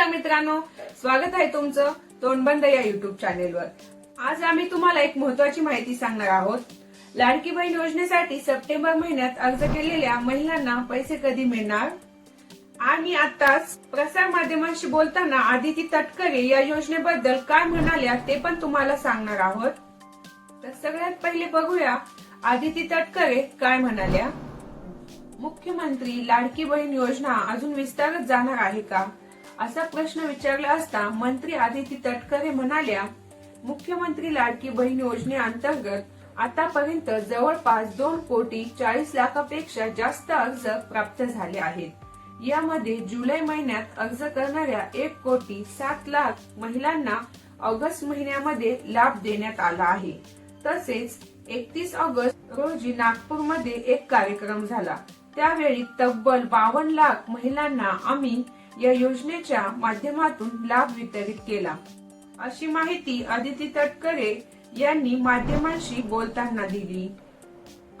नमस्कार मित्रांनो स्वागत आहे तुमचं तोंडबंद या युट्यूब चॅनेलवर आज आम्ही तुम्हाला एक महत्वाची माहिती सांगणार आहोत. लाडकी बहीण योजनेसाठी सप्टेंबर महिन्यात अर्ज केलेल्या महिलांना पैसे कधी मिळणार? आणि आताच प्रसार माध्यमांशी बोलताना आदिती तटकरे या योजनेबद्दल काय म्हणाल्या ते पण तुम्हाला सांगणार आहोत. तर सगळ्यात पहिले बघूया आदिती तटकरे काय म्हणाल्या. मुख्यमंत्री लाडकी बहीण योजना अजून विस्तारत जाणार आहे का? असा प्रश्न विचारला असता मंत्री आदिती तटकरे म्हणाल्या मुख्यमंत्री लाडकी बहीण योजनेअंतर्गत आतापर्यंत जवळपास दोन कोटी चाळीस लाखापेक्षा जास्त अर्ज प्राप्त झाले आहेत. यामध्ये जुलै महिन्यात अर्ज करणाऱ्या एक कोटी सात लाख महिलांना ऑगस्ट महिन्यामध्ये लाभ देण्यात आला आहे. तसेच एकतीस ऑगस्ट रोजी नागपूरमध्ये एक कार्यक्रम झाला. त्यावेळी तब्बल बावन्न लाख महिलांना आम्ही या योजनेच्या माध्यमातून लाभ वितरित केला. अशी माहिती अदिती तटकरे यांनी माध्यमांशी बोलताना दिली.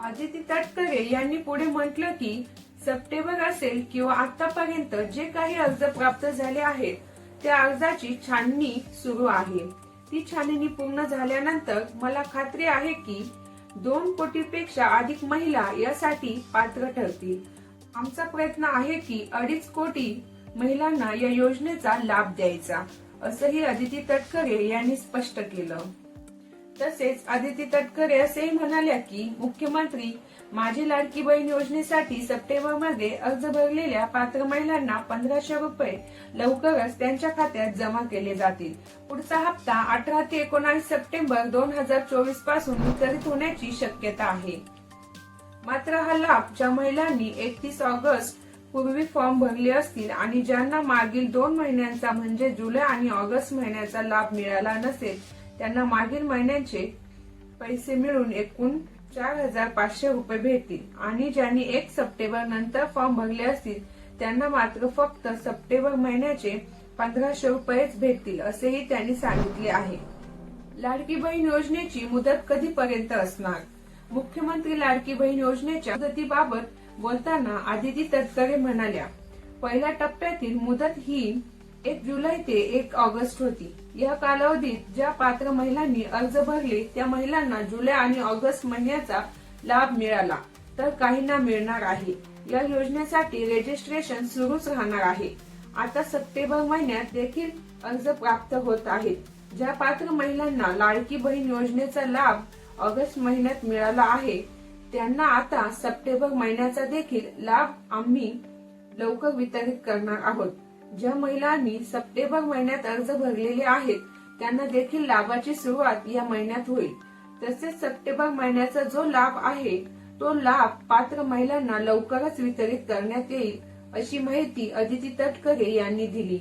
अदिती तटकरे यांनी पुढे म्हटलं की सप्टेंबर असेल किंवा आतापर्यंत जे काही अर्ज प्राप्त झाले आहेत त्या अर्जाची छाननी सुरू आहे. ती छाननी पूर्ण झाल्यानंतर मला खात्री आहे की दोन कोटीपेक्षा अधिक महिला यासाठी पात्र ठरतील. आमचा प्रयत्न आहे की अडीच कोटी महिलांना या योजनेचा लाभ द्यायचा असंही अदिती तटकरे यांनी स्पष्ट केलं. तसेच आदिती तटकरे असेही म्हणाल्या की मुख्यमंत्री माझी लाडकी बहीण योजनेसाठी सप्टेंबरमध्ये अर्ज भरलेल्या पात्र महिलांना पंधराशे रुपये लवकरच त्यांच्या खात्यात जमा केले जातील. पुढचा हप्ता अठरा ते एकोणावीस सप्टेंबर दोन हजार चोवीसपासून वितरित होण्याची शक्यता आहे. मात्र हा लाभ ज्या महिलांनी एकतीस ऑगस्ट पूर्वी फॉर्म भरले असतील आणि ज्यांना मागील दोन महिन्यांचा म्हणजे जुलै आणि ऑगस्ट महिन्याचा लाभ मिळाला नसेल त्यांना मागील महिन्यांचे पैसे मिळून एकूण चार हजार पाचशे रुपये भेटतील. आणि ज्यांनी एक सप्टेंबर नंतर फॉर्म भरले असतील त्यांना मात्र फक्त सप्टेंबर महिन्याचे पंधराशे रुपयेच भेटतील असेही त्यांनी सांगितले आहे. लाडकी बहीण योजनेची मुदत कधीपर्यंत असणार? मुख्यमंत्री लाडकी बहीण योजनेच्या मुदतीबाबत बोलताना आदिती तटकरे म्हणाल्या पहिल्या टप्प्यातील मुदत ही एक जुलै ते एक ऑगस्ट होती. या कालावधीत ज्या पात्र महिलांनी अर्ज भरले त्या महिलांना जुलै आणि ऑगस्ट महिन्याचा लाभ मिळाला तर काहींना मिळणार आहे. या योजनेसाठी रजिस्ट्रेशन सुरूच राहणार आहे. आता सप्टेंबर महिन्यात देखील अर्ज प्राप्त होत आहेत. ज्या पात्र महिलांना लाडकी बहीण योजनेचा लाभ ऑगस्ट महिन्यात मिळाला आहे त्यांना आता सप्टेंबर महिन्याचा देखील लाभ आम्ही लवकर वितरित करणार आहोत. ज्या महिलांनी सप्टेंबर महिन्यात अर्ज भरलेले आहेत त्यांना देखील लाभाची सुरुवात या महिन्यात होईल. तसेच सप्टेंबर महिन्याचा जो लाभ आहे तो लाभ पात्र महिलांना लवकरच वितरित करण्यात येईल अशी माहिती अदिती तटकरे यांनी दिली.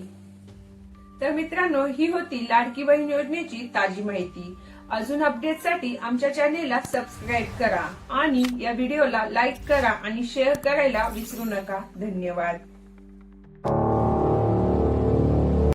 तर मित्रांनो ही होती लाडकी बहीण योजनेची ताजी माहिती. अजून अपडेटसाठी आमच्या चॅनेलला सबस्क्राईब करा. आणि या व्हिडिओला लाईक करा आणि शेअर करायला विसरू नका. धन्यवाद.